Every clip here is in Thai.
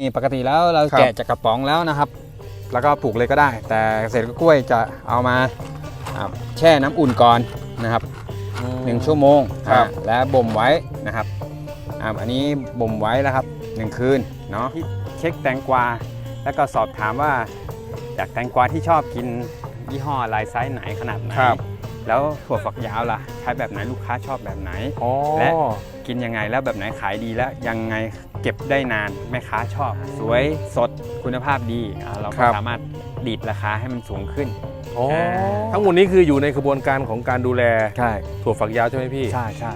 นี่ปกติแล้วเราครับ แกะจากกระป๋องแล้วนะครับ แล้วก็ปลูกเลยก็ได้ แต่เกษตรกล้วยจะเอามาอ่าแช่น้ำอุ่นก่อนนะครับหนึ่งชั่วโมงครับ อ่าและบ่มไว้นะครับอ่าอันนี้บ่มไว้แล้วครับหนึ่งคืนเนาะที่เช็คแตงกวา แล้วก็สอบถามว่าจากแตงกวาที่ชอบกินยี่ห้ออะไรไซส์ไหนขนาดไหน ครับ แล้วถั่วฝักยาวล่ะใช้แบบไหนลูกค้าชอบแบบไหนอ๋อและ กินยังไงแล้วแบบไหนขายดีแล้วยังไง เก็บได้นานแม่ค้าชอบ สวยสดคุณภาพดีอ่าเราคก็รับ สามารถดีดราคาให้มันสูงขึ้น อ๋อทั้งหมดนี้คืออยู่ในกระบวนการของการดูแลใช่ถั่วฝักยาวใช่ไหมพี่ ใช่ใช่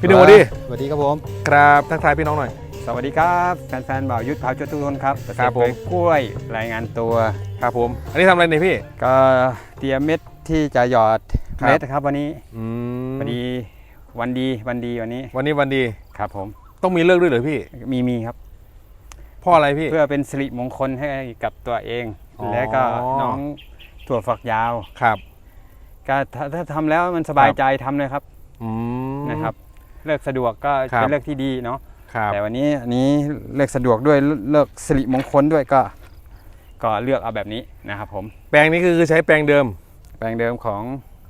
พี่หนึ่งสวัสดีสวัสดีครับผม ครับทักทายพี่น้องหน่อย สวัสดีครับแฟนๆบ่าวยุทธพาวจุดทุกคนครับครับผมเกษตกล้วยรายงานตัว ครับผม อันนี้ทำอะไรเนี่ยพี่ ก็เตรียมเม็ดที่จะหยอดครับ เม็ดครับวันนี้อืมพอดีวันดีวันดีวันนี้วันนี้วันดีครับผมต้องมีเลิกด้วยเหรอพี่มีมีครับ เพ่ออะไรพี่ เพื่อเป็นสิริมงคลให้กับตัวเอง อ๋อ และก็น้องถั่วฝักยาวครับ ก็ถ้าถ้าทำแล้วมันสบายใจทำเลยครับอืม นะครับ เลิกสะดวกก็ครับ เป็นเลิกที่ดีเนาะ ครับแต่วันนี้อันนี้เลิกสะดวกด้วยเลิกสิริมงคลด้วยก็ก็เลือกเอาแบบนี้นะครับผมแปลงนี้คือใช้แปลงเดิม แปลงเดิมของ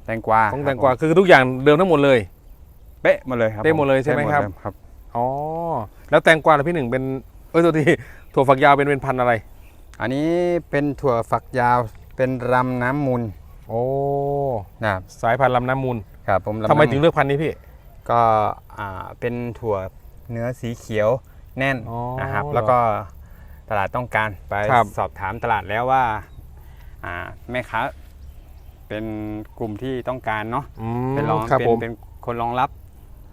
แตงกวาของคแตรับงกวาผมคือทุกอย่างเดิมทั้งหมดเลยเป๊ะหมาเลยครับเป๊ะหมดเลยใช่ไหมครับป๊ะดเดิครับอ๋อแล้วแตงกวาล่ะพี่หนึ่งเป็นเอ้ยตัวที่ถั่วฝักยาวเป็นเป็นพันธุ์อะไร อันนี้เป็นถั่วฝักยาวเป็นรำน้ำมูลโอ้นะครับสายพันธุ์ลำน้ำมูลครับผมำทำไมน้ำถึงเลือกพันธุ์นี้พี่ ก็อ่าเป็นถั่ว เนื้อสีเขียวแน่นอ๋อนะครับเหรอแล้วก็ตลาดต้องการไปครับสอบถามตลาดแล้วว่าอ่าแม่ค้าเป็นกลุ่มที่ต้องการเนาะอืมเป็นรองครับเป็นผมเป็นคนรองรับ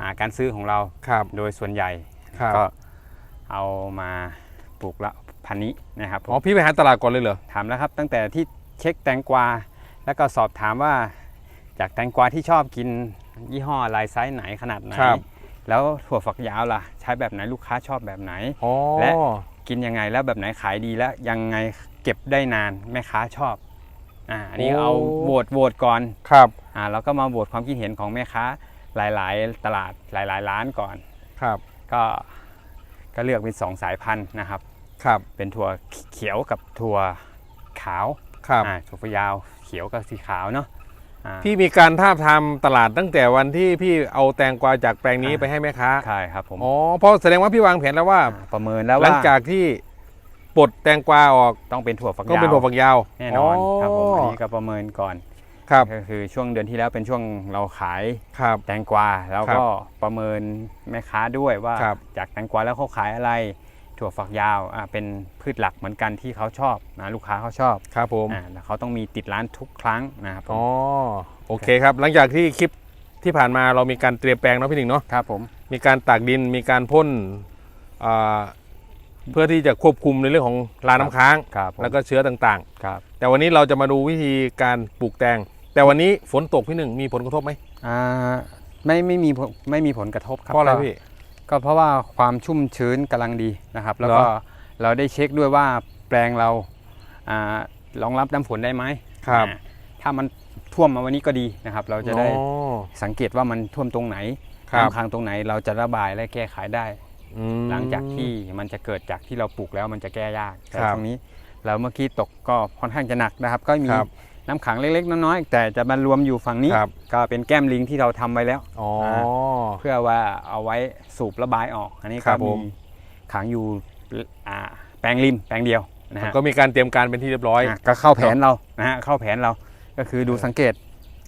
อ่าการซื้อของเราครับโดยส่วนใหญ่ครับก็เอามาปลูกละพันนี้นะครับผมอ๋อพี่ไปหาตลาดก่อนเลยเหรอถามแล้วครับ ตั้งแต่ที่เช็คแตงกวา แล้วก็สอบถามว่า จากแตงกวาที่ชอบกินยี่ห้ออะไรไซส์ไหนขนาดไหนครับ แล้วถั่วฝักยาวล่ะ ใช้แบบไหนลูกค้าชอบแบบไหนอ๋อและกินยังไงแล้วแบบไหนขายดีแล้วยังไงเก็บได้นานแม่ค้าชอบอ่าอันนี้เอาโหวตโหวตก่อนครับอ่าแล้วก็มาโหวตความคิดเห็นของแม่ค้าหลาย ๆ ตลาดหลาย ๆ ร้านก่อนครับ ก็ก็เลือกเป็นสองสายพันธุ์นะครับครับ เป็นถั่วเขียวกับถั่วขาวครับอ่าถั่วฝักยาวเขียวกับสีขาวเนาะอ่า พี่มีการทาบทามตลาดตั้งแต่วันที่พี่เอาแตงกวาจากแปลงนี้อ่าไปให้แม่ค้าใช่ครับผมอ๋อเพราะแสดงว่าพี่วางแผนแล้วว่าาประเมินแล้วหลัว่างจากที่ปลดแตงกวาออกต้องเป็นถั่วฝักก็ยาวเป็นถั่วฝักยาวแน่นอนครับผมอันนี้ก็ประเมินก่อนครับก็คือช่วงเดือนที่แล้วเป็นช่วงเราขายครับแตงกวาแล้วครับก็ประเมินแม่ค้าด้วยว่าครับจากแตงกวาแล้วเขาขายอะไร ถั่วฝักยาวอ่าเป็นพืชหลักเหมือนกันที่เขาชอบนะลูกค้าเขาชอบครับผมอ่าแล้วเขาต้องมีติดร้านทุกครั้งนะครับผมอ๋อโอเคครับ หลังจากที่คลิปที่ผ่านมาเรามีการเตรียมแปลงเนาะพี่หนึ่งเนาะครับผมมีการตากดินมีการพ่นอ่าเพื่อที่จะควบคุมในเรื่องของลาน้ำค้าง ครับผมแล้วก็เชื้อต่างครับๆ แต่วันนี้เราจะมาดูวิธีการปลูกแตง แต่วันนี้ฝนตกพี่หนึ่งมีผลกระทบไหมอ่าไม่ไม่มีผลไม่มีผลกระทบครับเพราะอะไรก็พี่ ก็เพราะว่าความชุ่มชื้นกำลังดีนะครับ แล้วก็เหรอ เราได้เช็คด้วยว่าแปลงเราอ่ารองรับน้ำฝนได้ไหมครับอ่าถ้ามันท่วมมาวันนี้ก็ดีนะครับ เราจะได้อ๋อ สังเกตว่ามันท่วมตรงไหนครับ น้ำค้างตรงไหนเราจะระบายและแก้ไขได้ อืม หลังจากที่มันจะเกิดจากที่เราปลูกแล้วมันจะแก้ยากแต่ครับตรงนี้เราเมื่อกี้ตกก็ค่อนข้างจะหนักนะครับ ก็มีครับ น้ำขังเล็กๆน้อยๆแต่จะมารวมอยู่ฝั่งนี้ ครับ ก็เป็นแก้มลิงที่เราทำไว้แล้ว อ๋อ เพื่อว่าเอาไว้สูบระบายออก อันนี้ครัก็บผมีม ขังอยู่อ่าแปลงริมแปลงเดียวนะฮะก็มีการเตรียมการเป็นที่เรียบร้อย อะก็เข้าแผนเรานะฮะเข้าแผนเราก็คือดูสังเกต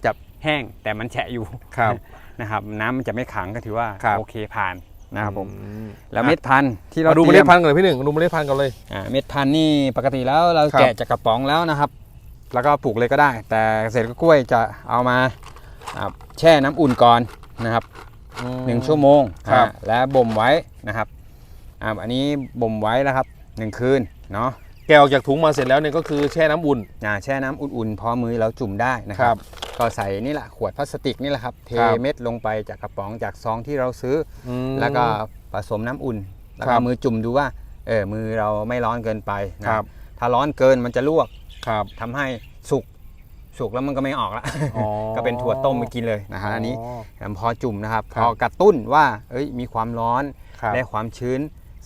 จับแห้งแต่มันแฉะอยู่ ครับ นะครับน้ำมันจะไม่ขังก็ถือว่าครับ โอเคผ่านนะครับผมอืมแล้วเม็ดพันธุ์ที่เรามาดูเมตล็รีดยพันธุ์ก่อนเลยพี่หนึ่งดูเมล็ดพันธุ์ก่อนเลย อ่าเม็ดพันธุ์นี่ปกติแล้วเราครับแกะจากกระป๋องแล้วนะครับ แล้วก็ปลูกเลยก็ได้ แต่เกษตรกล้วยจะเอามาอ่าแช่น้ำอุ่นก่อนนะครับหนึ่งชั่วโมงครับอ่าและบ่มไว้นะครับอ่าอันนี้บ่มไว้แล้วครับหนึ่งคืนเนาะแกะออกจากถุงมาเสร็จแล้วเนี่ยก็คือแช่น้ำอุ่นอ่าแช่น้ำอุ่นๆพอมือเราจุ่มได้นะคครัรับบก็ใส่นี่แหละขวดพลาสติกนี่แหละครับ เทครับเม็ดลงไปจากกระป๋องจากซองที่เราซื้ออือมแล้วก็ผสมน้ำอุ่น แล้วครัก็บมือจุ่มดูว่าเออมือเราไม่ร้อนเกินไปนะครับ ถ้าร้อนเกินมันจะลวก ครับ ทำให้สุกสุกแล้วมันก็ไม่ออกละ อ๋อ ก็เป็นถั่วต้มไปกินเลยนะฮะอันนี้อ๋อพอจุ่มนะครับคพรับอกระตุ้นว่าเอ้ยมีความร้อนครับ และความชื้น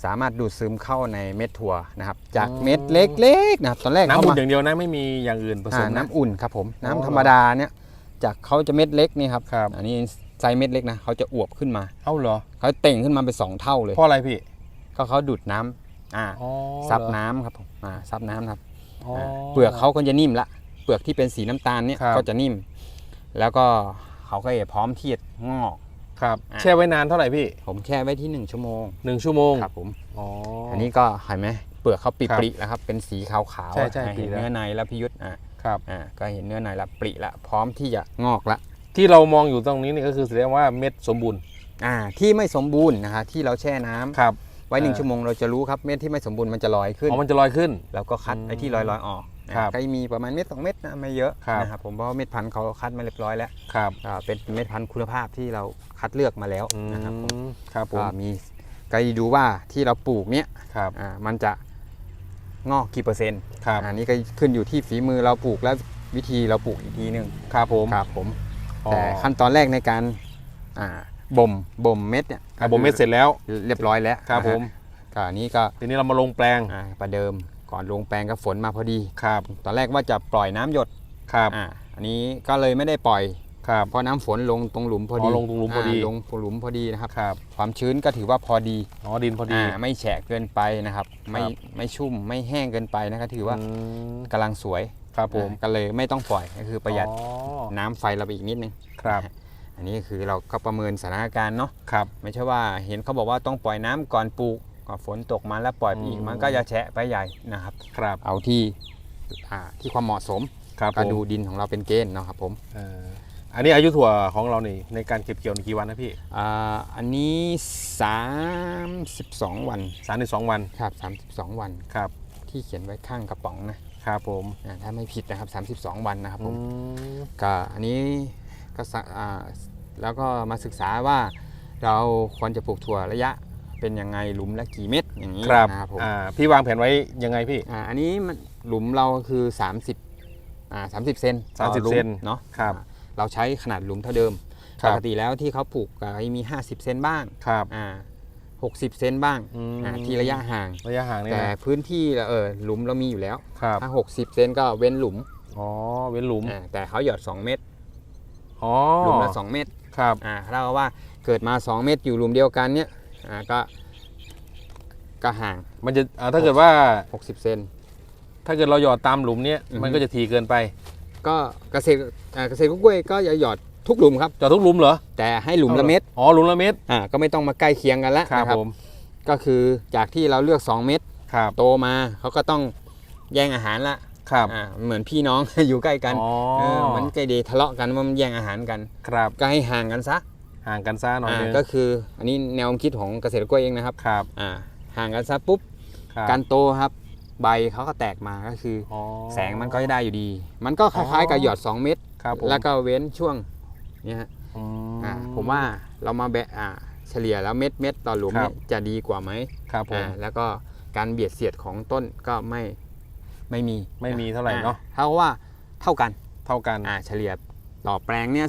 สามารถดูดซึมเข้าในเม็ดถั่วนะครับ จากอืมเม็ดเล็กๆนะครับตอนแรกน้ำเขาอุ่นมาอย่างเดียวนะไม่มีอย่างอื่นผสอ่ามนะน้ำอุ่นครับผมน้ำอ๋อธรรมดาเนี่ยจากเขาจะเม็ดเล็กนี่ครับครับอันนี้ไซส์เม็ดเล็กนะเขาจะอวบขึ้นมาเอ้าเหรอเขาเต่งขึ้นมาเป็นสองเท่าเลยเพราะอะไรพี่ก็เขาดูดน้ำอ่า อ๋อซับเหรอ น้ำครับผมอ่าซับน้ำครับอ๋อา เปลือกเขาก็จะนิ่มละเปลือกที่เป็นสีน้ำตาลเนี่ยครับก็จะนิ่ม แล้วก็เขาก็จะพร้อมที่จะงอกครับอะแช่ไว้นานเท่าไหร่พี่ ผมแช่ไว้ที่ 1 ชั่วโมงหนึ่งชั่วโมงครับผมอ๋ออันนี้ก็เห็นไหมเปลือกเขาปครับริๆแล้วครับเป็นสีขาวๆใช่ใช่อะปริเห็นแล้วเนื้อในแล้วพิยุทธ์อ่าครับอ่าก็เห็นเนื้อในแล้วปริละพร้อมที่จะงอกละ ที่เรามองอยู่ตรงนี้นี่ก็คือแสดงว่าเม็ดสมบูรณ์อ่าที่ไม่สมบูรณ์นะคะที่เราแช่น้ำครับ ไว้หนึ่งอ่าชั่วโมงเราจะรู้ครับเม็ดที่ไม่สมบูรณ์มันจะลอยขึ้นอ๋อมันจะลอยขึ้น แล้วก็คัดอืมไอ้ที่ลอยๆออกครับก็มีประมาณเม็ดสองเม็ดนะไม่เยอะครับนะครับผมเพราะว่าเม็ดพันธุ์เขาคัดมาเรียบร้อยแล้วครับอ่าเป็นเม็ดพันธุ์คุณภาพที่เราคัดเลือกมาแล้วอืนะครับผมมครับผก็มมีก็ดูว่าที่เราปลูกเนี้ยครับอ่ามันจะงอกกี่เปอร์เซ็นต์ครับอันนี้ก็ขึ้นอยู่ที่ฝีมือเราปลูกและวิธีเราปลูกอีกทีหนึงครับผมครับผมอ๋อแต่ขั้นตอนแรกในการอ่า บ่มบ่มเม็ดเนี่ยอะผมเม็ดเสร็จแล้ว เรียบร้อยแล้วครับนะฮะผมก็อันนี้ก็ทีนี้เรามาลงแปลงอ่าประเดิมก่อนลงแปลงก็ฝนมาพอดีครับ ตอนแรกว่าจะปล่อยน้ำหยดครับอ่าอันนี้ก็เลยไม่ได้ปล่อยครับเพราะน้ำฝนลงตรงหลุมพอดีอ๋อลงตรงหลุมพอดีาลงตรงหลุมพอดีนะครับครับ ความชื้นก็ถือว่าพอดีอ๋อดินพอดีอ่าไม่แฉะเกินไปนะครับ ไม่ครับไม่ชุ่มไม่แห้งเกินไปนะครับถือว่าอืมกำลังสวยครับผมอ่าก็เลยไม่ต้องปล่อยก็คือประหยัดอ๋อน้ำไฟเราไปอีกนิดนึงครับ อันนี้คือเราก็ประเมินสถานการณ์เนาะครับ ไม่ใช่ว่าเห็นเขาบอกว่าต้องปล่อยน้ำก่อนปลูกก็ฝนตกมาแล้วปล่อยไปอีกอืมมันก็จะแฉะไปใหญ่นะครับ ครับ เอาที่อ่าที่ความเหมาะสมครับก็ผมดูดินของเราเป็นเกณฑ์เนาะครับผมเอ่ออันนี้อายุถั่วของเรานี่ในการเก็บเกี่ยวในกี่วันนะพี่อ่าอันนี้ 32 วันสามถึงสองวันครับ32 วันครับ ที่เขียนไว้ข้างกระป๋องนะครับผมอ่าถ้าไม่ผิดนะครับ 32 วันนะครับผอืมมก็อันนี้ ก็สะอ่าแล้วก็มาศึกษาว่าเราควรจะปลูกถั่วระยะเป็นยังไงหลุมละกี่เม็ดอย่างนี้ครับนะครับผมอ่าพี่วางแผนไว้ยังไงพี่ อ่าอันนี้มันหลุมเราคือ 30อ่า30เซนต่อ30หลุมเซนเนาะครับอ่าเราใช้ขนาดหลุมเท่าเดิมครัปบ กติแล้วที่เขาปลูกก็มี 50 เซนบ้างครับ อ่า60 เซนบ้างอืม อ่าที่ระยะห่าง ระยะห่างนี่แต่นะพื้นที่เราเออหลุมเรามีอยู่แล้ว ครับถ้า 60 เซนก็เว้นหลุมอ๋อเว้นหลุมอ่าแต่เขาหยอด 2 เม็ด อ๋อหลุมละ2เม็ดครับอ่าเท่ากับว่าเกิดมา 2 เม็ดอยู่หลุมเดียวกันเนี่ยอ่าก็ก็ห่าง มันจะอ่าถ้าเกิดว่า60เซน ถ้าเกิดเราหยอดตามหลุมเนี้ยอือฮึ มันก็จะทีเกินไปก็เกษตรอ่าเกษตรกล้วยก็จะหยอดทุกหลุมครับ หยอดทุกหลุมเหรอแต่ให้หลุมละเม็ดอ๋อหลุมละเม็ดอ่าก็ไม่ต้องมาใกล้เคียงกันแล้วครับนะผมก็คือจากที่เราเลือก 2 เม็ดครับโตมาเขาก็ต้องแย่งอาหารละ ครับอ่าเหมือนพี่น้อง อยู่ใกล้กันอ๋อ เออมันก็ดีทะเลาะกันว่ามันแย่งอาหารกัน ครับก็ให้ห่างกันซะห่างกันซ่าหน่อยอ่านึงก็คืออันนี้แนวความคิดของเกษตรกล้วยเองนะครับครับอ่าห่างกันซะปุ๊บครับการโตครับ ใบเขาก็แตกมาก็คืออ๋อ แสงมันก็ได้อยู่ดี มันก็คล้ายๆกับหยอด 2 เม็ดครับผม แล้วก็เว้นช่วงเนี่ยฮะ อือ่าผมว่าเรามาแบะอ่าเฉลี่ยแล้วเม็ดเม็ดต่อหลุมครัเนี่บยจะดีกว่าไหมครับผม อ่าแล้วก็การเบียดเสียดของต้นก็ไม่ ไม่มีไม่มีเท่าไหร่เนาะอ่เท่าว่าเท่ากันเท่ากันอ่าเฉลี่ยต่อแปลงเนี่ย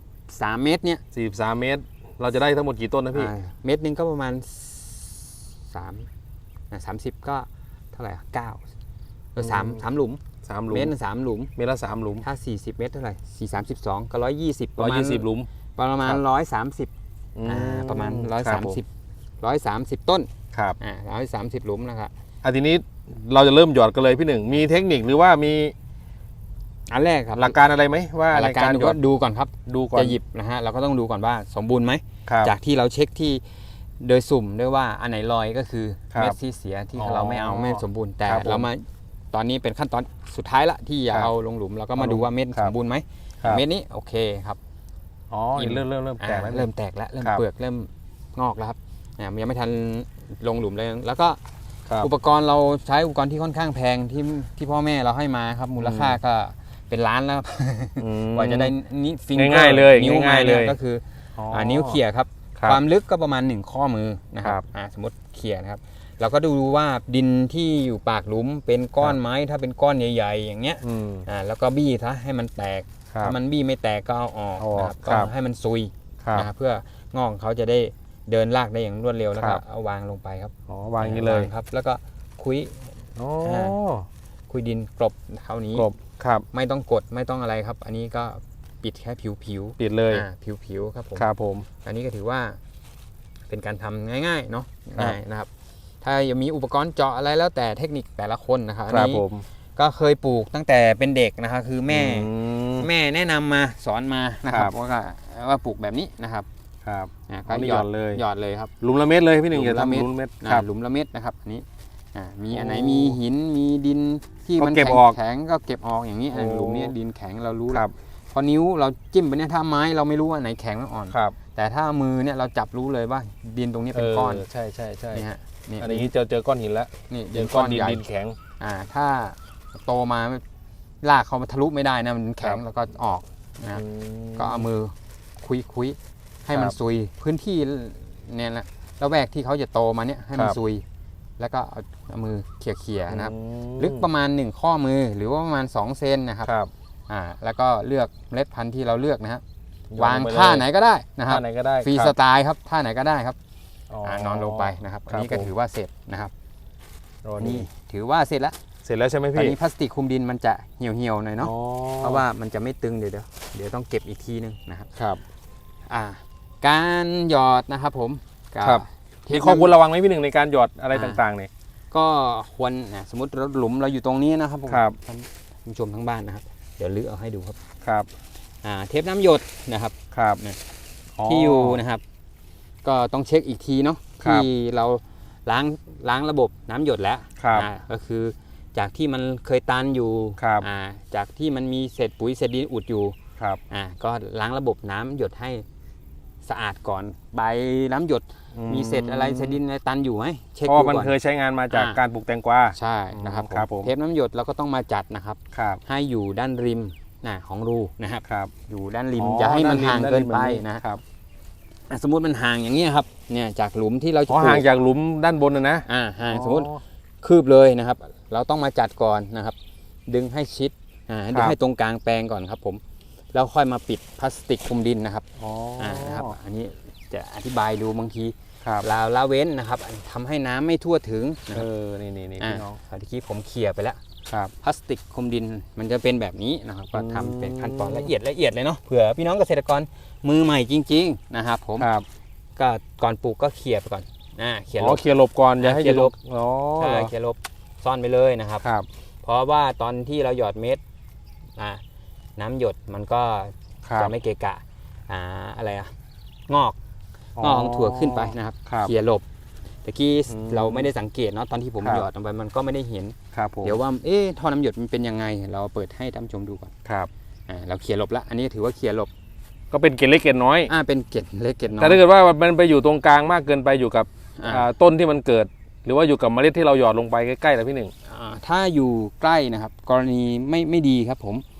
43เมตรเนี่ย43เมตร เราจะได้ทั้งหมดกี่ต้นนะพี่อ่าเมตรหนึงก็ประมาณ3นะ30ก็เท่าไหร่อะ9เออสามอืมสามหลุมสามหลุมเมตรหนึ่งสามหลุมเมตรละสามหลุมถ้า40เมตรเท่าไหร่4 32ก็120ประร้อยมาณยี่สิบหลุม ประมาณครับ130อือ่าประมาณครับผ130 130ต้นครับอ่า130หลุมนะครับอะทีนี้ เราจะเริ่มหยอดกันเลยพี่หนึ่งมีเทคนิคหรือว่ามีอันแรกครับหลักการอะไรไหมว่าหลัในกการการหยก็อดดูก่อนครับดูก่อนจะหยิบนะฮะเราก็ต้องดูก่อนว่าสมบูรณ์ไหมครับจากที่เราเช็คที่โดยสุ่มด้วยว่าอันไหนลอยก็คือครับเม็ดที่เสียที่อ๋อเราไม่เอาไม่สมบูรณ์แต่ครับผมเรามาตอนนี้เป็นขั้นตอนสุดท้ายละที่จะครับเอาลงหลุมเราก็มาเอาลงดูว่าเม็ดครับสมบูรณ์ไหมครับเม็ดนี้โอเคครับอ๋อเริ่มเริ่มเริ่มแตกแล้วอ่าเริ่มแตกแล้วเริ่มครับเปลือกเริ่มงอกแล้วครับอ่ายังไม่ทันลงหลุมเลยแล้วก็ ครับอุปกรณ์เราใช้อุปกรณ์ที่ค่อนข้างแพงที่ที่พ่อแม่เราให้มาครับ มูลค่าก็เป็นล้านแล้วครับอืม กว่าจะได้นี่ฟิงง่ายๆเลยนิ้วง่ายๆเลย ก็คืออ๋ออ่านิ้วเขี่ยครับ ครับ ความลึกก็ประมาณ 1 ข้อมือนะคครัรับบอ่าสมมติเขี่ยนะครับ เราก็ดูว่าดินที่อยู่ปากหลุมเป็นก้อนไม้ถ้าเป็นก้อนใหญ่ ๆ อย่างเงี้ยอืมอ่าแล้วก็บี้ซะให้มันแตกครับ ถ้ามันบี้ไม่แตกก็เอาออกเอาออกนะครับครัก็บให้มันซุยครับ นะครับเพื่องอกเขาจะได้ เดินลากได้อย่างรวดเร็วแล้วคก็รับเอาวางลงไปครับอ๋อวางอย่างนี้เลยวครับ แล้วก็คุย อ๋อคุยดินกลบเท่านี้กบครับไม่ต้องกดไม่ต้องอะไรครับ อันนี้ก็ปิดแค่ผิวผิวปิดเลยผิวผิวๆครับผม ครับผม อันนี้ก็ถือว่าเป็นการทำง่ายๆเนาะครับ ง่ายนะครับ ถ้ายังมีอุปกรณ์เจาะอะไรแล้วแต่เทคนิคแต่ละคนนะครับอันครับนี้ผมก็เคยปลูกตั้งแต่เป็นเด็กนะครับคือแม่ อืม แม่แนะนำมาสอนมานะคครัรับบว่าก็ว่าปลูกแบบนี้นะครับ ครับอ่าอันนี้หย่อนเลยหยอดเลยครับหลุมละเม็ดเลยพี่หนึ่งหลุอย่ามละทำเม็ดหลุมละเม็ดอ่าครับหลุมละเม็ดนะครับอันนี้อ่ามีอันไหนโอ้มีหินมีดินที่ก็มันเก็บแข็งออกแข็งก็เก็บออกอย่างนี้โอ้หลุมนี้ดินแข็งเรารู้คแล้รัวบพอนิ้วเราจิ้มไปเนี่ยถ้าไม้เราไม่รู้ว่าไหนแข็งหรืออ่อนครับ แต่ถ้ามือเนี่ยเราจับรู้เลยว่าดินตรงนี้เป็นก้อนใช่ใช่ใช่นี่ฮะนี่อันนี้เจอเจอก้อนหินแล้วนี่เจดิอนก้ก้ออนนดินใหญ่ดินแข็ง อ่า ถ้าโตมาลากเขามาทะลุไม่ได้นะมันแข็งครับแล้วก็ออกนะครับอืมก็เอามือคุยคุย ให้มันครับซุย พื้นที่เนี่ยแหละแล้วแวกที่เขาจะโตมาเนี่ยให้มันครับ ซุย แล้วก็เอาเอามือเขี่ยๆนะครับ อืมลึกประมาณ 1 ข้อมือหรือว่าประมาณ 2 เซนนะครับครับอ่าแล้วก็เลือกเมล็ดพันธุ์ที่เราเลือกนะฮะโยนวางลงไปท่าเลยไหนก็ได้นะครับท่าไหนก็ได้ฟรีคสบไตล์ครับท่าไหนก็ได้ครับอ๋ออ่านอนลงไปนะครับอันนี้ก็ผม ถือว่าเสร็จนะครับอ๋อนี่ถือว่าเสร็จแล้วเสร็จแล้วใช่ไหมตอนพี่นี้พลาสติกคลุมดินมันจะเหี่ยวเหี่ยวๆหน่อยเนาะ อ๋อเพราะว่ามันจะไม่ตึงเดี๋ยวเดี๋ยวเดี๋ยวต้องเก็บอีกทีนึงนะครับ ครับ อ่า การหยอดนะครับผมก็ครับเทมีปข้อควรน้ำระวังไหมพี่หนึ่งในการหยอดอะไรอ่าต่างๆเนี่ย ก็ควรนะสมมติเราหลุมเราอยู่ตรงนี้นะครับผมครับ ท่านผู้ชมทั้งบ้านนะครับ เดี๋ยวลื้อเอาให้ดูครับครับอ่าเทปน้ำหยดนะครับ ครับเนี่ยที่อยู่นะครับ ก็ต้องเช็คอีกทีเนาะครับที่เราล้างล้างระบบน้ำหยดแล้วครับอ่าก็คือจากที่มันเคยตันอยู่ครับ อ่าจากที่มันมีเศษปุ๋ยเศษดินอุดอยู่ครับ อ่าก็ล้างระบบน้ำหยดให้ สะอาดก่อนใบน้ำหยดมีเศษอะไรเศษดินอะไรตันอยู่ไหมเช็คเพราะดูว่ามันก่อนเคยใช้งานมาจากอ่าการปลูกแตงกวาใช่นะครับครับผมเทปน้ำหยดเราก็ต้องมาจัดนะครับครับ ให้อยู่ด้านริมนะของรูนะครับครับอยู่ด้านริมอ๋ออย่าให้มันด้ห่างริเกินไปด้ริมนะครับอะสมมติมันห่างอย่างนี้ยครับเนี่ยจากหลุมที่เราจะเพราะปลูห่างกจากหลุมด้านบนนะนะอ่าห่างสมมติอ๋อคืบเลยนะครับ เราต้องมาจัดก่อนนะครับ ดึงให้ชิดอ่าให้ครับให้ตรงกลางแปลงก่อนครับผม แล้วค่อยมาปิดพลาสติกคลุมดินนะครับอ๋อออ่านะครับ อันนี้จะอธิบายดูบางทีครับลาละเว้นนะครับทำให้น้ำไม่ทั่วถึงนะเอครับอนี่นี่นี่อ่าพี่น้องเมื่อกี้ผมเคลียร์ไปแล้วครับ พลาสติกคลุมดินมันจะเป็นแบบนี้นะครับ ก็อืมทำเป็นขั้นตอนละเอียดละเอียดเลยเนาะเผื่อพี่น้องเกษตรกรมือใหม่จริง ๆ นะครับ ผมครับก็ก่อนปลูกก็เคลียร์ไปก่อนอ่าเคลียร์อ๋ลอบ เคลียร์หลบก่อนอย่าให้เคลียร์หลบ อ๋อใช่เหรอเคลียร์ลบซ่อนไปเลยนะครับ ครับ เพราะว่าตอนที่เราหยอดเม็ดอ่า น้ำหยดมันก็ครับจะไม่เกะกะอ่าอะไรอะงอกงอกของถั่วขึ้นไปนะครับครับเคลียร์หลบตะกี้อืมเราไม่ได้สังเกตเนาะตอนที่ผมครับหยอดลงไปมันก็ไม่ได้เห็นครับผมเดี๋ยวว่าเอ๊ะท่อน้ำหยดมันเป็นยังไง เราเปิดให้ท่านผู้ชมดูก่อนครับอ่าเราเคลียร์หลบแล้วอันนี้ถือว่าเคลียร์หลบ ก็เป็นเกล็ดเล็กเกล็ดน้อยอ่าเป็นเกล็ดเล็กเกล็ดน้อยแต่ถ้าเกิดว่ามันไปอยู่ตรงกลางมากเกินไปอยู่กับอ่าอ่าต้นที่มันเกิด หรือว่าอยู่กับเมล็ดที่เราหยอดลงไปใกล้ๆแล้วพี่หนึ่งอ่าถ้าอยู่ใกล้นะครับ กรณีไม่ไม่ดีครับผมอ๋อเหรอ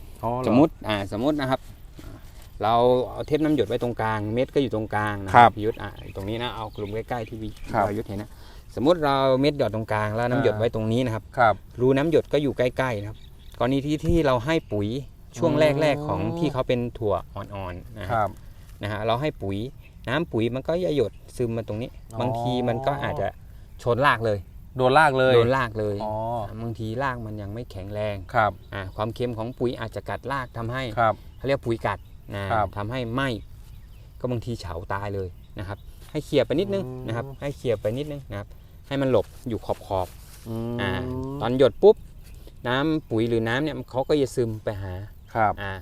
สมมติอ่าสมมตินะครับอ่าเราเอาเทปน้ำหยดไว้ตรงกลาง เม็ดก็อยู่ตรงกลางนะครับพี่ยุทธอ่าอยู่ตรงนี้นะเอากลุ่มใกล้ๆที่พี่ครับพี่ยุทธเห็นนะสมมติเราเม็ดหยดตรงกลางแล้วน้ำหยดอ่าไว้ตรงนี้นะครับครับรูน้ำหยดก็อยู่ใกล้ๆนะครับกรณีที่ที่เราให้ปุ๋ยช่วงอืมแรกๆของที่เขาเป็นถั่วอ่อนๆนะคครับรับนะฮะเราให้ปุ๋ยน้ำปุ๋ยมันก็จะหยดซึมมาตรงนี้อ๋อบางทีมันก็อาจจะชนรากเลย โดนลากเลย โดนรากเลยอ๋อ บางทีรากมันยังไม่แข็งแรงครับ อ่าความเค็มของปุ๋ยอาจจะกัดรากทำให้ครับ เขาเรียกปุ๋ยกัดนะครับ ทำให้ไหมก็บางทีเฉาตายเลยนะครับ ให้เคลียร์ไปนิดนึงอืมนะครับ ให้เคลียร์ไปนิดนึงนะครับ ให้มันหลบอยู่ขอบขอบอืมๆอ่าตอนหยดปุ๊บ น้ำปุ๋ยหรือน้ำเนี่ยเขาก็จะซึมไปหาครับอ่า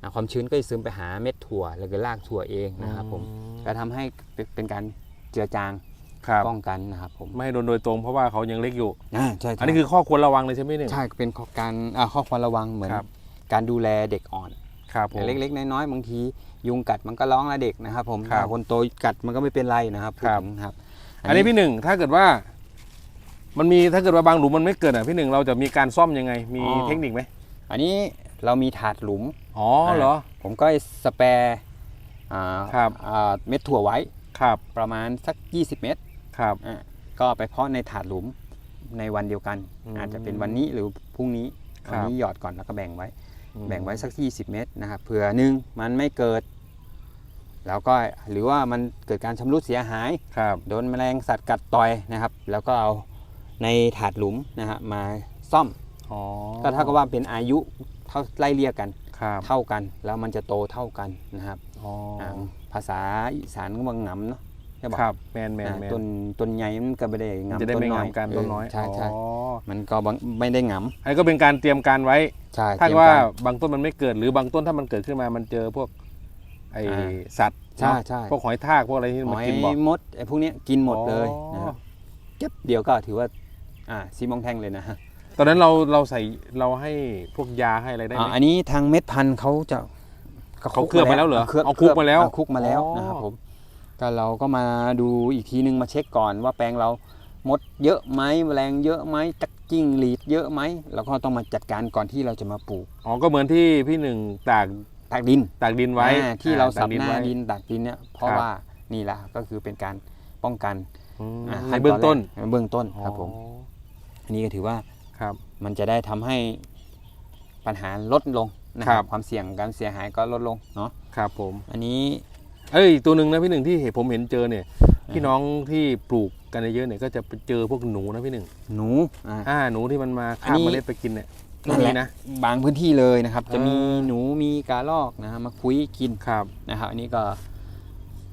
อ่าความชื้นก็จะซึมไปหาเม็ดถั่วหรือรากถั่วเองนะครับผม ก็ทำให้เป็นเป็นการเจือจาง ครับป้องกันนะครับผมไม่ให้โดนโดยตรงเพราะว่าเขายังเล็กอยู่ อ่าใช่อันนี้คือข้อควรระวังเลยใช่ไหมหนึ่งใช่เป็นข้อการอ่าข้อควรระวังเหมือน ครับ การดูแลเด็กอ่อน ครับผม เล็กๆ น้อยๆบางทียุงกัดมันก็ร้องละเด็กนะครับผมครับถ้าคนโตกัดมันก็ไม่เป็นไรนะครับพูดครับถึงนะครับอันนี้พี่หนึ่งถ้าเกิดว่า มันมีถ้าเกิดว่าบางหลุมมันไม่เกิดอะพี่หนึ่งเราจะมีการซ่อมยังไง มีเทคนิคไหมอันนี้เรามีถาดหลุม อ๋อเหรอ ผมก็สแปร์อ่าครับ อ่าเม็ดถั่วไว้ครับ ประมาณสัก 20 เม็ด ครับ อ่าก็ไปเพาะในถาดหลุมในวันเดียวกัน อืมอาจจะเป็นวันนี้หรือพรุ่งนี้ครับ วันนี้หยอดก่อนแล้วก็แบ่งไว้อืมแบ่งไว้สัก 20 เมตรนะครับเผื่อหนึ่งมันไม่เกิด แล้วก็หรือว่ามันเกิดการชำรุดเสียหาย ครับ โดนแมลงสัตว์กัดต่อยนะครับ แล้วก็เอาในถาดหลุมนะฮะมาซ่อม อ๋อก็เท่ากับว่าเป็นอายุเท่าไล่เรียกกัน ครับเท่ากัน แล้วมันจะโตเท่ากันนะครับอ๋ออาภาษาอีสานก็ว่าหงำเนาะ ใช่ปะครับแมนแมนอ่าแมนต้นต้นใหญ่มันก็ไม่ได้หมันงำจะได้ต้นไม่น้อยงามกันต้นน้อยเใช่ใช่อ๋อมันก็บังไม่ได้หงอันนี้ก็เป็นการเตรียมการไว้ำใช่ถ้าเตรียมว่าการบางต้นมันไม่เกิดหรือบางต้นถ้ามันเกิดขึ้นมามันเจอพวกไออ่าสัตว์ใช่เนอะใช่พวกหอยทากพวกอะไรที่หมันอยกินบ่มดไอ้พวกเนี้ยกินหมดเลยอ๋อนะครับเก็บเดียวก็ถือว่าอ่าซีมองแท่งเลยนะฮะตอนนั้นเราเราใส่เราให้พวกยาให้อะไรได้ไหอ่ามอันนี้ทางเม็ดพันธุ์เขาจะเขาเคลือบมาแล้วเหรอคลืบเอาคลุกมาแล้วเอคลุกมาแล้วอ๋อนะครับผม ก็เราก็มาดูอีกทีนึงมาเช็คก่อนว่าแปลงเรามดเยอะไหมแมลงเยอะไหมจักจิ้งหรีดเยอะไหมเราก็ต้องมาจัดการก่อนที่เราจะมาปลูกอ๋อก็เหมือนที่พี่หนึ่งตากตากดินตากดินไว้อ่าที่เราสับตกหน้าไว้ดินตากดินเนี่ยเพราะครับว่านี่แหละก็คือเป็นการป้องกันอืมอ่าในเบื้องต้นขั้ตแรกเบื้องต้นครับผมอ๋ออันนี้ก็ถือว่าครับ มันจะได้ทำให้ปัญหาลดลงนะคครัรับ บความเสี่ยงการเสียหายก็ลดลงเนาะครับผม อันนี้ เอ้ยตัวหนึ่งนะพี่หนึ่งที่เห็นผมเห็นเจอเนี่ยพี่น้องที่ปลูกกันเยอะๆเนี่ยก็จะไปเจอพวกหนูนะพี่หนึ่งหนูอ่าอ่าหนูที่มันมาอันคาบนี้เมล็ดไปกินเนี่ยก็นั่นมีแหละนะบางพื้นที่เลยนะครับ จะมีเออหนูมีกระรอกนะฮะมาคุยกินครับนะครับอันนี้ก็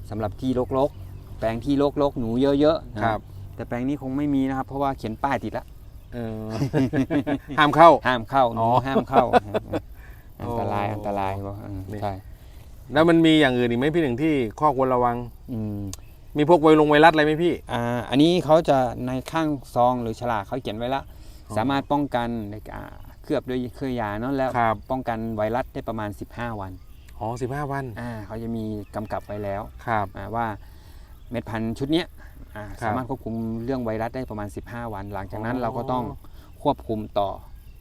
สำหรับที่รกๆ แปลงที่รกๆ หนูเยอะๆนะครับ แต่แปลงนี้คงไม่มีนะครับ เพราะว่าเขียนป้ายติดละเออห้ามเข้าห้ามเข้าหนูอ๋อห้ามเข้าโอ้อันตรายอันตรายบอกอืมนี่ใช่ แล้วมันมีอย่างอื่นอีกไหมพี่หนึ่งที่ข้อควรระวัง อืมมีพวกไวลงไวรัสอะไรไหมพี่ อ่าอันนี้เขาจะในข้างซองหรือฉลากเขาเขียนไว้ละ อ๋อสามารถป้องกันในอ่าเคลือบด้วยเครือยาเนาะแล้วครับ ป้องกันไวรัสได้ประมาณ 15 วันอ๋อสิบห้าวันอ่าเขาจะมีกำกับไว้แล้วครับ อ่าว่าเม็ดพันธุ์ชุดเนี้ยอ่าครับสามารถควบคุมเรื่องไวรัสได้ประมาณ 15 วัน หลังจากนั้นอ๋อ เราก็ต้องควบคุมต่อ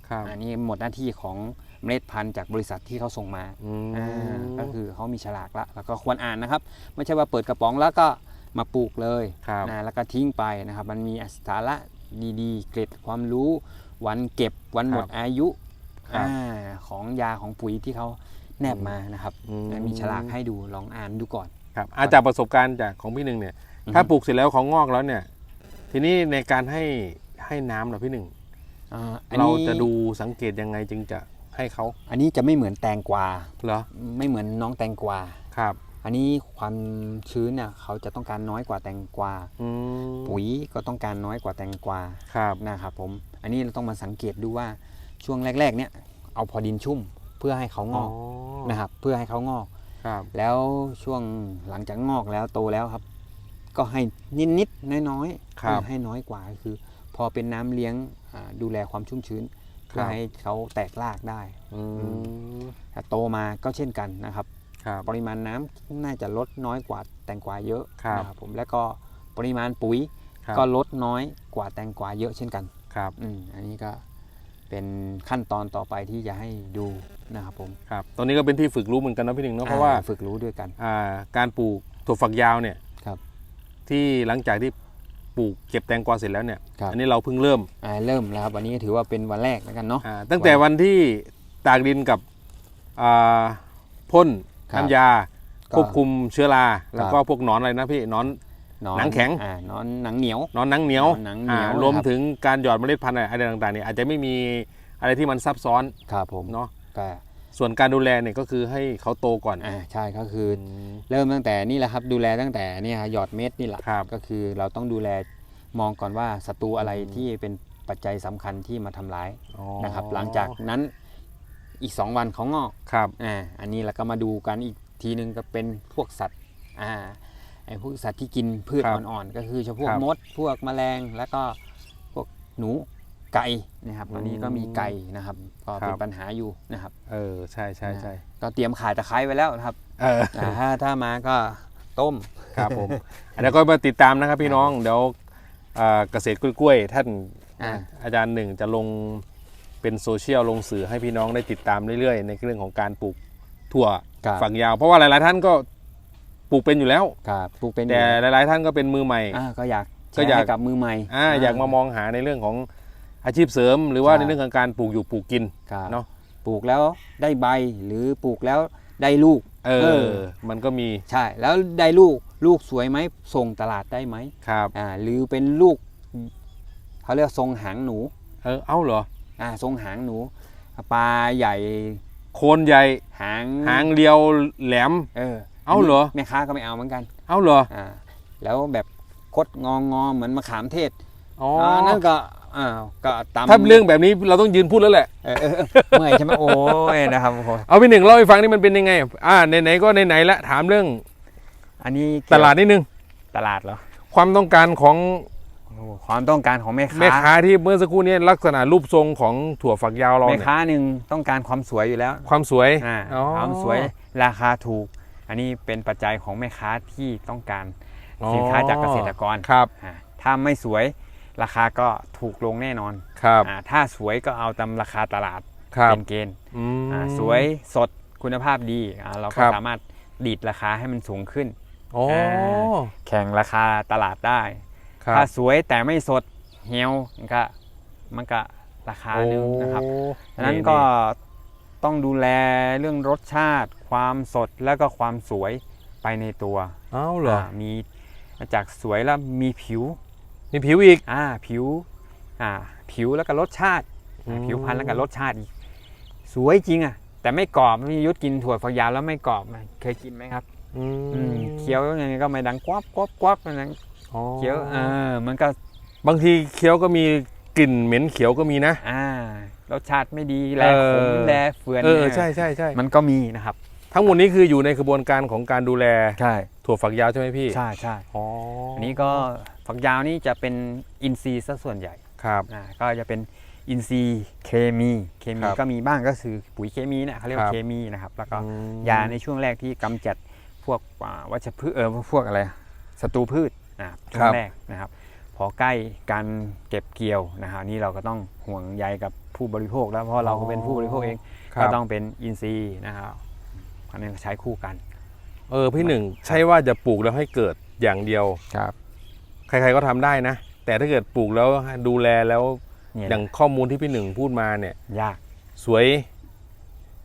ครับ อันนี้หมดหน้าที่ของ เมล็ดพันธุ์จากบริษัทที่เขาส่งมาอืมอ่าก็คือเขามีฉลากละแล้วก็ควรอ่านนะครับ ไม่ใช่ว่าเปิดกระป๋องแล้วก็มาปลูกเลยครับนะแล้วก็ทิ้งไปนะครับ มันมีสาระดีๆ เกร็ดความรู้ วันเก็บวันหมดอายุครับอาของยาของปุ๋ยที่เขาแนบมานะครับอืมีฉลากให้ดูลองอ่านดูก่อนครับอาจากประสบการณ์จากของพี่หนึ่งเนี่ยอือฮึถ้าปลูกเสร็จแล้วเขางอกแล้วเนี่ย ทีนี้ในการให้ให้น้ำเหรอพี่หนึ่งอ่าอันเรานี้จะดูสังเกตยังไงจึงจะ ให้เขาอันนี้จะไม่เหมือนแตงกวาเหรอไม่เหมือนน้องแตงกวาครับ อันนี้ความชื้นเนี่ยเขาจะต้องการน้อยกว่าแตงกวาอืมปุ๋ยก็ต้องการน้อยกว่าแตงกวาครับนะครับผม อันนี้เราต้องมาสังเกตดูว่าช่วงแรก ๆ เนี่ย เอาพอดินชุ่มเพื่อให้เขางอกนะครับ เพื่อให้เขางอกครับ แล้วช่วงหลังจากงอกแล้วโตแล้วครับ ก็ให้นิดๆน้อยๆครับให้น้อยกว่าคือ พอเป็นน้ำเลี้ยงอ่าดูแลความชุ่มชื้นเพื่อให้เขาแตกรากได้อืมถ้าโตมาก็เช่นกันนะครับครับปริมาณน้ำน่าจะลดน้อยกว่าแตงกวาเยอะครับนะครับผมแล้วก็ปริมาณปุ๋ยครับก็ลดน้อยกว่าแตงกวาเยอะเช่นกันครับอืมอันนี้ก็เป็นขั้นตอนต่อไปที่จะให้ดูนะครับผมครับตอนนี้ก็เป็นที่ฝึกรู้เหมือนกันนะพี่หนึ่งเนาะเพราะว่าอ่ฝึกรู้ด้วยกันอ่าการปลูกถั่วฝักยาวเนี่ยครับที่หลังจากที่ ปลูกเก็บแตงกวาเสร็จแล้วเนี่ย ครับ อันนี้เราเพิ่งเริ่มอ่าเริ่มแล้วครับวันนี้ถือว่าเป็นวันแรกแล้วกันเนาะ อ่าตั้งแต่วันที่ตากดินกับอ่าพ่นครับน้ำยา ก็ ควบคุมเชื้อรา แล้วครับก็พวกหนอนอะไรนะพี่หนอนนอนหนังแข็ง อ่านอนหนังเหนียว หนอนหนังเหนียวหนังเหนียวอ่ารวมนะครับถึงการหยอดเมล็ดพันธุ์อะไรต่างๆเนี่ยอาจจะไม่มีอะไรที่มันซับซ้อนครับผมเนาะ ก็ ส่วนการดูแลเนี่ยก็คือให้เขาโตก่อน อ่าใช่ก็คืออืมเริ่มตั้งแต่นี่แหละครับ ดูแลตั้งแต่เนี่ยหยอดเม็ดนี่แหละครับ ก็คือเราต้องดูแลมองก่อนว่าศัตรูอะไรอืมที่เป็นปัจจัยสำคัญที่มาทำร้ายอ๋อนะครับ หลังจากนั้นอีก 2 วันเขางอกครับ อ่าอันนี้เราก็มาดูกันอีกทีนึงก็เป็นพวกสัตว์อ่าไอ้พวกสัตว์ที่กินพืชครับอ่อนๆก็คือเฉพาะครับมด พวกแมลงแล้วก็พวกหนู ไก่นะครับตอนนี้ก็มีไก่นะครับก็เป็คนรับปัญหาอยู่นะครับ เออใช่ใช่ใช่ก็เตรียมขายตะไคร้ไว้แล้วนะครับเอออ่าถ้าถ้ามาก็ต้มครับผมเดี๋ยวก็มาติดตามนะครับพี่น้องเดี๋ยวอ่าเกษตรกล้วยๆท่านอ่าอาจารย์หนึ่งจะลงเป็นโซเชียลลงสื่อให้พี่น้องได้ติดตามเรื่อยๆ ในเรื่องของการปลูกถั่วครับฝักยาว เพราะว่าหลายๆท่านก็ปลูกเป็นอยู่แล้วครับปลูกเป็นแต่หลายๆท่านก็เป็นมือใหม่อ่าก็อยากก็อยากให้กับมือใหม่อ่าอยากมามองหาในเรื่องของ อาชีพเสริมหรือว่าใช่ ในเรื่องของการปลูกอยู่ปลูกกิน ครับเนาะ ปลูกแล้วได้ใบหรือปลูกแล้วได้ลูก เอเออ อ มันก็มีใช่ แล้วได้ลูกลูกสวยไหมส่งตลาดได้ไหมครับอ่าหรือเป็นลูกเขาเรียกทรงหางหนูเออเอ้าเหรออ่าทรงหางหนูปลาใหญ่โคนใหญ่หางหางเรียวแหลม เออเอ้าเหรอ แม่ค้าก็ไม่เอาเหมือนกันเอ้าเหรออ่าแล้วแบบคดงองงอเหมือนมะขามเทศอ๋ออ่านั่นก็ อ่าก็ตำถ้าเรื่องแบบนี้เราต้องยืนพูดแล้วแหละเออเออเออเมื่อยใช่ไหมโอ้ยนะครับโอ้โหเอาพี่หนึ่งเล่าให้ฟังนี่มันเป็นยังไง อ่าไหนๆก็ไหนๆละถามเรื่องอันนี้ตลาดนิดนึงตลาดเหรอความต้องการของโอ้โหความต้องการของแม่ค้าแม่ค้าที่เมื่อสักครู่นี้ลักษณะรูปทรงของถั่วฝักยาวเราแม่เนี่ยค้าหนึ่งต้องการความสวยอยู่แล้วความสวยอ่าอ๋อความสวยราคาถูก อันนี้เป็นปัจจัยของแม่ค้าที่ต้องการอ๋อสินค้าจากเกษตรกรครับ อ่าถ้าไม่สวย ราคาก็ถูกลงแน่นอนครับ อ่าถ้าสวยก็เอาตามราคาตลาดครับเป็นเกณฑ์อืม อ่าสวยสดคุณภาพดีอ่าเราคก็รับ สามารถดีดราคาให้มันสูงขึ้นอ๋อแข่งราคาตลาดได้ ครัถ้าบสวยแต่ไม่สดเหี่ยวมันก็มันก็ราคาหนึงนะครับ โอ้ดังนั้นก็ต้องดูแลเรื่องรสชาติ ความสดแล้วก็ความสวยไปในตัวเอ้าเหรอามีจากสวยแล้วมีผิว มีผิวอีกอ่าผิวอ่าผิวแล้วก็รสชาติอ่าอืมผิวพรรณแล้วก็รสชาติอีก สวยจริงอะ แต่ไม่กรอบมียุทธกินถั่วฝักยาวแล้วไม่กรอบไหมเคยกินไหมครับอือืมมเคี้ยวยังไงก็ไม่ดังกวบกวบกวบมันดังอ๋อเคี้ยวเออมันก็บางทีเคี้ยวก็มีกลิ่นเหม็นเขียวก็มีนะ อ่ารสชาติไม่ดีแลเอขอมแลเฟือนเออนี่ยใช่ใช่ใช่มันก็มีนะครับ ทั้งหมดนี้คืออยู่ในกระบวนการของการดูแลใช่ถั่วฝักยาวใช่ไหมพี่ ใช่ใช่อ๋ออัอันนี้ก็ ฝักยาวนี่จะเป็นอินทรีย์ซะส่วนใหญ่ครับ อ่าก็จะเป็นอินทรีย์เคมีเคมีครับก็มีบ้างก็คือปุ๋ยเคมีเนี่ยเขาเรียกครัว่าบเคมีนะครับ แล้วก็อืม ยาในช่วงแรกที่กำจัดพวกอ่าวัชพืชเออพวกอะไรศัตรูพืชอ่าช่วงแรกนะครับ พอใกล้การเก็บเกี่ยวนะครับนี่เราก็ต้องห่วงใยกับผู้บริโภค แล้วเพราะเราก็เป็นผู้บริโภคเองครัก็บต้องเป็นอินทรีย์นะครับอันนี้ใช้คู่กันเออพี่หนึ่งใช่ว่าจะปลูกแล้วให้เกิดอย่างเดียว ครับ ใครๆก็ทำได้นะ แต่ถ้าเกิดปลูกแล้วดูแลแล้วเนี่ยอย่างข้อมูลที่พี่หนึ่งพูดมาเนี่ยยากสวย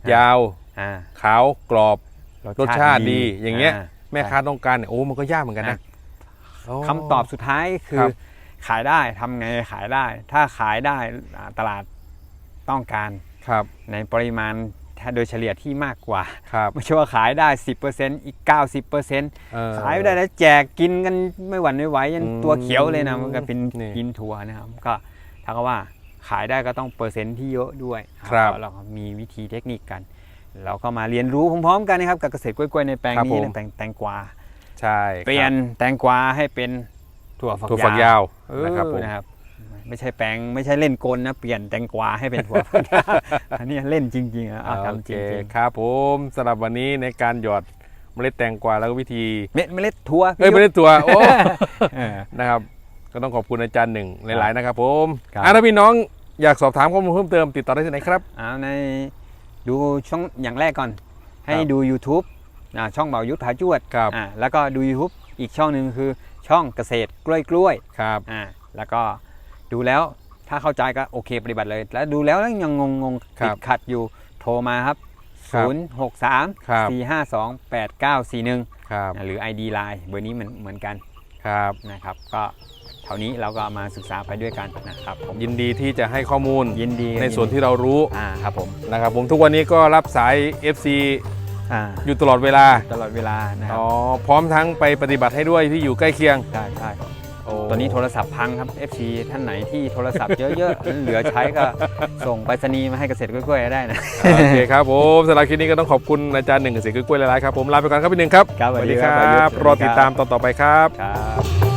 อะยาวอ่าขาวกรอบรสชาติดี อย่างเงี้ยาแม่ค้าต้องการเนี่ยโอ้มันก็ยากเหมือนกันนะอะโอ้คำตอบสุดท้ายคืครัอบขายได้ทำไงขายได้ ถ้าขายได้อ่าตลาดต้องการครับ ในปริมาณถ้า โดยเฉลี่ยที่มากกว่าครับไม่ใช่ว่าขายได้ 10%อีก 90%เออขายไม่ได้แล้วแจกกินกันไม่หวั่นไม่ไหวยันอืมตัวเขียวเลยนะมันก็เป็นนี่กินถั่วนะครับ ก็ถ้าก็ว่าขายได้ก็ต้องเปอร์เซ็นต์ที่เยอะด้วยครับเราก็มีวิธีเทคนิคกัน เราก็มาเรียนรู้พร้อมๆกันนะครับกับเกษตรกล้วยๆในแปลงครับนี้ผมเรื่องแตงแตงกวาใช่เปลี่ยนแตงกวาให้เป็นถั่วฝักถั่วฝักยายาววเออนะครับผมนะครับ ไม่ใช่แปลงไม่ใช่เล่นกลนะเปลี่ยนแตงกวาให้เป็นถั่วฝักยาวอันนี้เล่นจริงๆอะเอาโอทำจเคริงครับผมสำหรับวันนี้ในการหยอดเมล็ดแตงกวาแล้วก็วิธีๆเม็ดเมล็ดถั่วเอ้ยพี่ไม่ได้ตัวโอ้เออนะครับ ก็ต้องขอบคุณอาจารย์หนึ่งหลาย ๆ นะครับผมครับอะถ้าพี่น้องอยากสอบถามข้อมูลเพิ่มเติมติดต่อได้ที่ไหนครับเอาในดูช่องอย่างแรกก่อน ให้ครับดู YouTube อ่าช่องเบายุทธผาจวดครับอ่าแล้วก็ดู YouTube อีกช่องหนึ่งคือช่องเกษตรกล้วยกล้วยครับๆอ่าแล้วก็ ดูแล้วถ้าเข้าใจก็โอเคปฏิบัติเลย แล้วดูแล้วยังงงงๆครัติบดขัดอยู่โทรมาครับครับ0 6 3ครับ4 5 2 8 9 4 1ครับหรือ ID Line เบอร์นี้เหมือนเหมือนกันครับนะครับ ก็เท่านี้เราก็มาศึกษาไปด้วยกันนะครับผมยินดีที่จะให้ข้อมูลยินดีในส่วนที่เรารู้อ่าครับผมนะครับผมทุกวันนี้ก็รับสาย FC อ่าอยู่ตลอดเวลาตลอดเวลานะครัอ๋บอพร้อมทั้งไปปฏิบัติให้ด้วยที่อยู่ใกล้เคียงใช่ใช่โอ้ ตอนนี้โทรศัพท์พังครับ FC ท่านไหนที่โทรศัพท์เยอะๆ เหลือใช้ก็ส่งไปรษณีย์มาให้เกษตรกล้วยๆได้นะ โอเคครับผมสำหรับคลิปนี้ก็ต้องขอบคุณอาจารย์หนึ่งเกษตรกล้วยหลายๆครับผมลาไปก่อนครับพี่หนึ่งครับครับสสวัวัสสดีดีคครัรับบรอติดตามตอนต่อไปครับ ครับ